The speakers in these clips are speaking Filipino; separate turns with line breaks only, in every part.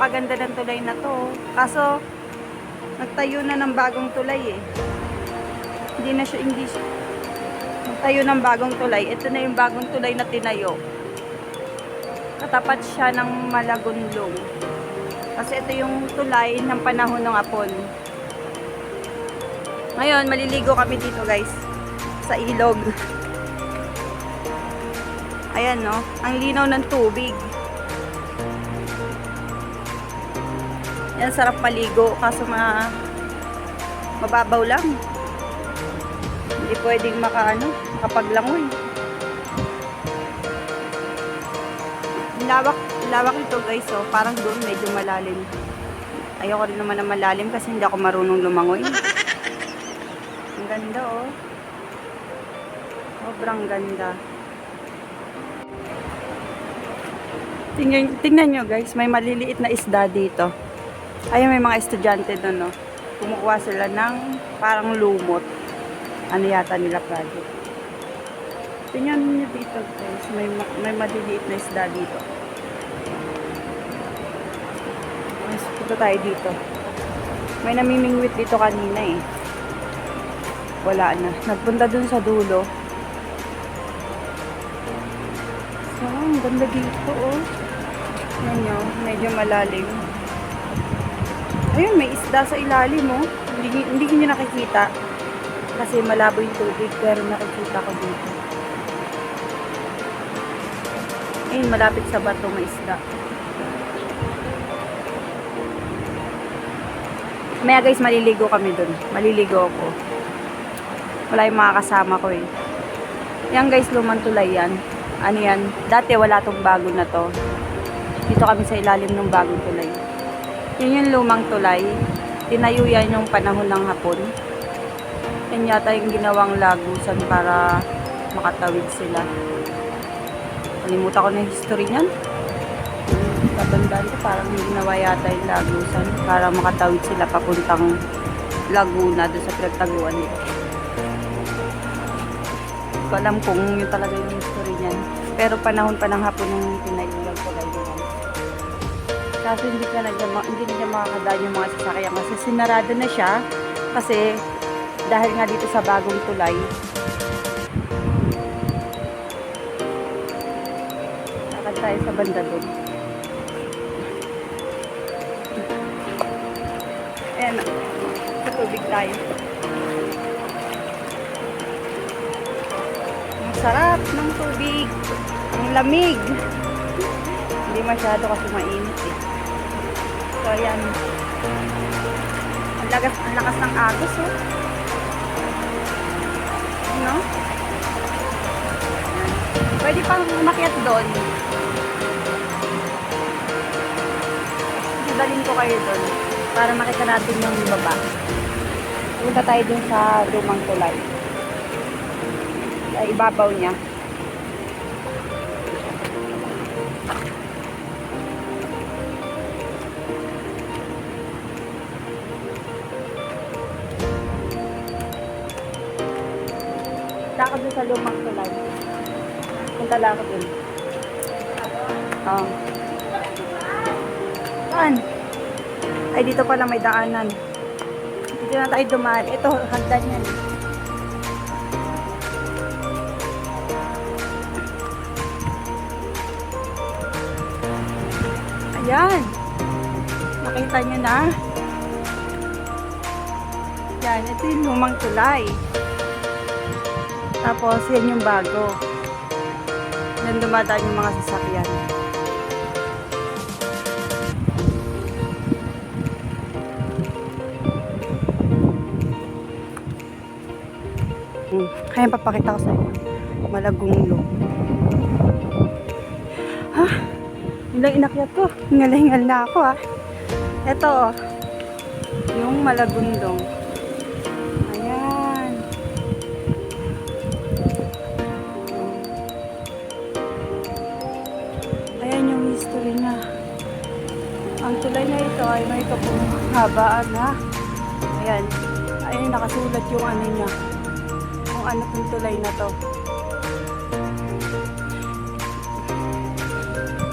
Napakaganda ng tulay na to. Kaso, nagtayo na ng bagong tulay eh. Hindi na siya, hindi siya. Nagtayo ng bagong tulay. Ito na yung bagong tulay na tinayo. Katapat siya ng Malagunlong. Kasi ito yung tulay ng panahon ng Apon. Ngayon, maliligo kami dito guys. Sa ilog. Ayan no, ang linaw ng tubig. Yan, sarap maligo. Kaso ma mababaw lang. Hindi pwedeng maka ano, makapaglangoy. Lawak, lawak ito guys oh. Parang doon medyo malalim. Ayoko rin naman na malalim kasi hindi ako marunong lumangoy. Ang ganda oh. Sobrang ganda. Tingnan, tingnan nyo guys, may maliliit na isda dito. Ayun, may mga estudyante doon, no? Kumukuha sila ng parang lumot. Ano yata nila project. Tingnan nyo dito guys, may, ma- may maliliit na isda dito. Mas punta tayo dito. May namimingwit dito kanina eh. Wala na. Nagpunta dun sa dulo. So, ang ganda dito oh. Yan medyo malalim. Ayun, may isda sa ilalim oh. Hindi, hindi nyo nakikita. Kasi malabo yung tubig, pero nakikita ko dito. Ayun, malapit sa bato may isda. Maya guys, maliligo kami dun. Maliligo ako. Wala yung mga kasama ko eh. Yan guys, lumang tulay yan. Ano yan? Dati wala tong bago na to. Dito kami sa ilalim ng bagong tulay. Yun yung lumang tulay. Tinayo yan yung panahon ng hapon. Yan yata yung ginawang lagusan para makatawid sila. Kalimutan ko na yung history niyan. Tatandaan ko parang ginawa yata yung lagusan para makatawid sila papuntang Laguna doon sa pinagtaguan nila. Hindi ko alam kung yun talaga yung history niyan. Pero panahon pa ng hapon yung tinayo. Kaso hindi ka na hindi na makakadaan yung mga sasakyan kasi sinarado na siya kasi dahil nga dito sa bagong tulay. Lakad tayo sa banda doon. Ayan sa tubig tayo. Sarap ng tubig. Ang lamig. Hindi masyado kasi mainit eh so ayan ang lakas, ang lakas ng agos oh no? Pwede pang umakyat doon. Dadalhin ko kayo doon para makita natin yung baba. Punta tayo dun sa lumang tulay. Ibabaw niya. Ako dun. Oo. Saan? Ay, dito pala may daanan. Dito na tayo dumaan. Ito, hagdan yan. Ayan. Nakita nyo na. Yan, ito yung lumang tulay. Tapos, yan yung bago. Yan dumadaan yung mga sasakyan. Hmm. Kaya papakita ko sa inyo. Malagunglo. Ha? Ilang inakyat ko. Hingal-hingal na ako ha. Ito oh. Yung malagundong. ay may kapong habaan ha. Ayan. Ayun, nakasulat yung ano niya. Kung ano pong tulay na to.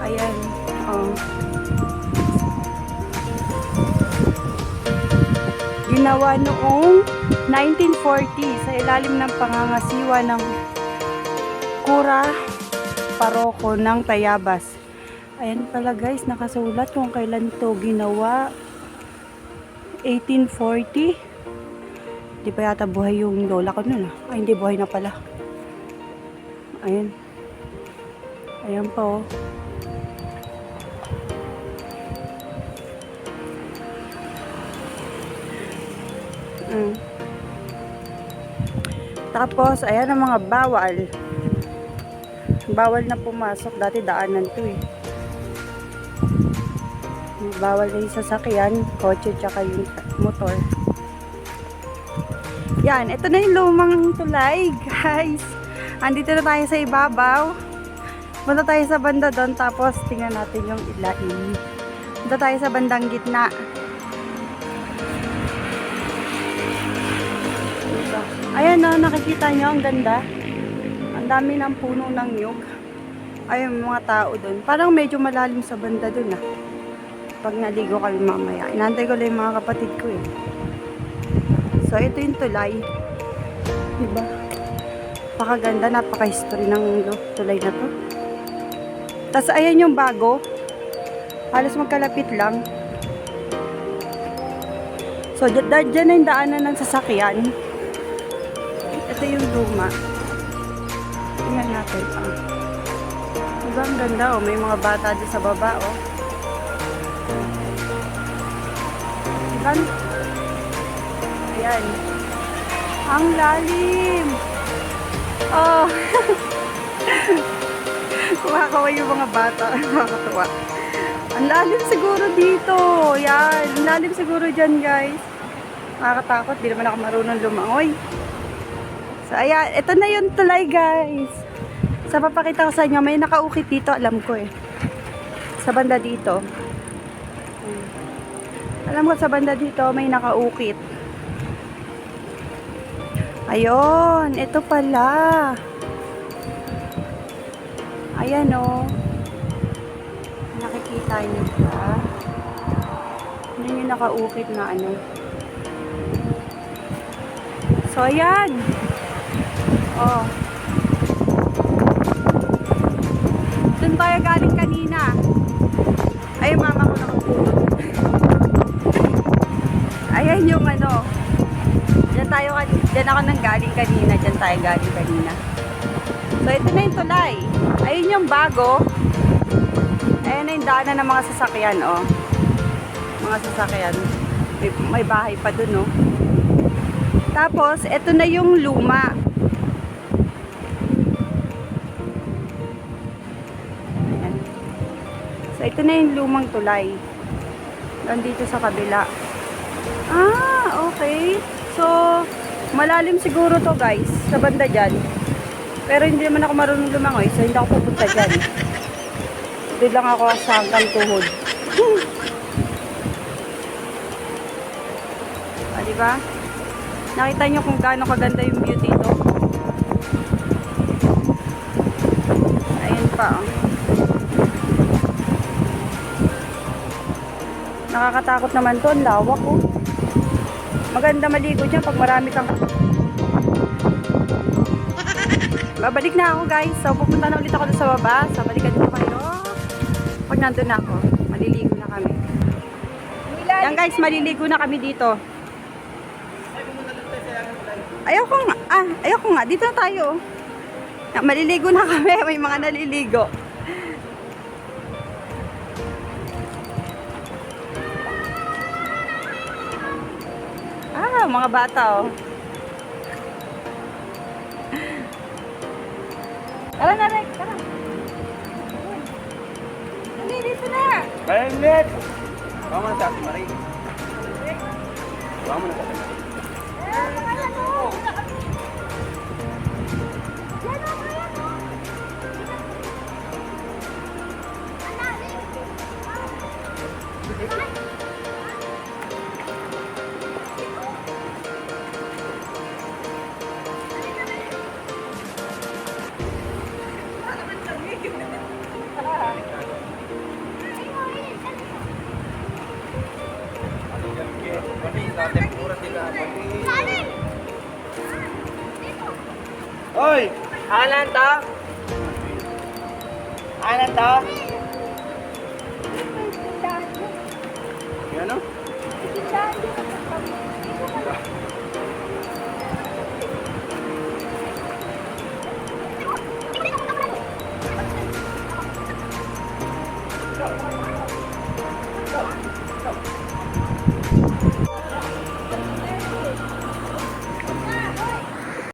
Ayan. Um, ginawa noong 1940 sa ilalim ng pangangasiwa ng Kura Paroko ng Tayabas. Ayan pala guys, nakasulat kung kailan to ginawa. 1840. Di pa yata buhay yung lola ko nun ah. Ay, hindi buhay na pala. Ayan. Ayan pa oh. Mm. Tapos, ayan ang mga bawal. Bawal na pumasok. Dati daanan to eh. Bawal na yung sasakyan, kotse, tsaka yung motor. Yan, ito na yung lumang tulay, guys. Andito na tayo sa ibabaw. Punta tayo sa banda doon, tapos tingnan natin yung ilalim. Punta tayo sa bandang gitna. Dito. Ayan o, nakikita nyo, ang ganda. Ang dami ng puno ng nyug. Ayun, mga tao doon. Parang medyo malalim sa banda doon ah. Pag naligo kami mamaya. Inantay ko lang yung mga kapatid ko eh. So, ito yung tulay. Diba? Napakaganda, napaka-history ng tulay na to. Tapos, ayan yung bago. Halos magkalapit lang. So, dyan dyan na yung daanan ng sasakyan. Ito yung luma. Tingnan natin. Ah. Diba ang ganda oh. May mga bata dyan sa baba oh. Diba? Ayan. Ang lalim. Oh. Kumakaway yung mga bata. Nakakatuwa. Ang lalim siguro dito. Yan. Ang lalim siguro dyan, guys. Nakakatakot. Di naman ako marunong lumangoy. So, ayan. Ito na yung tulay, guys. Sa papakita ko sa inyo, may nakaukit dito. Alam ko eh. Sa banda dito. Alam ko sa banda dito, may nakaukit. Ayun, ito pala. Ayan o. Nakikita niyo ba? Yun yung nakaukit na ano. So, ayan. Oh. Doon tayo galing kanina. Yung ano. Diyan tayo, diyan ako nang galing kanina. Diyan tayo galing kanina. So, ito na yung tulay. Ayun yung bago. Ayan na yung daanan ng mga sasakyan, oh. Mga sasakyan. May, may bahay pa dun, oh. Tapos, ito na yung luma. Ayan. So, ito na yung lumang tulay. Nandito sa kabila. Ah, okay. So, malalim siguro to guys, sa banda dyan. Pero hindi naman ako marunong lumangoy, so hindi ako pupunta dyan. Doon lang ako sa hanggang tuhod. ah, di ba? Nakita nyo kung gaano kaganda yung view dito? Ayun pa, oh. Nakakatakot naman to, ang lawak, oh. Maganda maligo dyan pag marami kang... Babalik na ako guys. So pupunta na ulit ako sa baba. So balikan ko kayo. Pag nandun na ako, maliligo na kami. Yan guys, maliligo na kami dito. Ayoko nga. Ah, ayoko nga. Dito na tayo. Maliligo na kami. May mga naliligo. Mga bata oh. Tara na, Rek. Tara. Dali, dito na.
Balik! Bawa mo na sa ating Marie. Bawa mo na sa ating Anan to? Anan to? Yan o?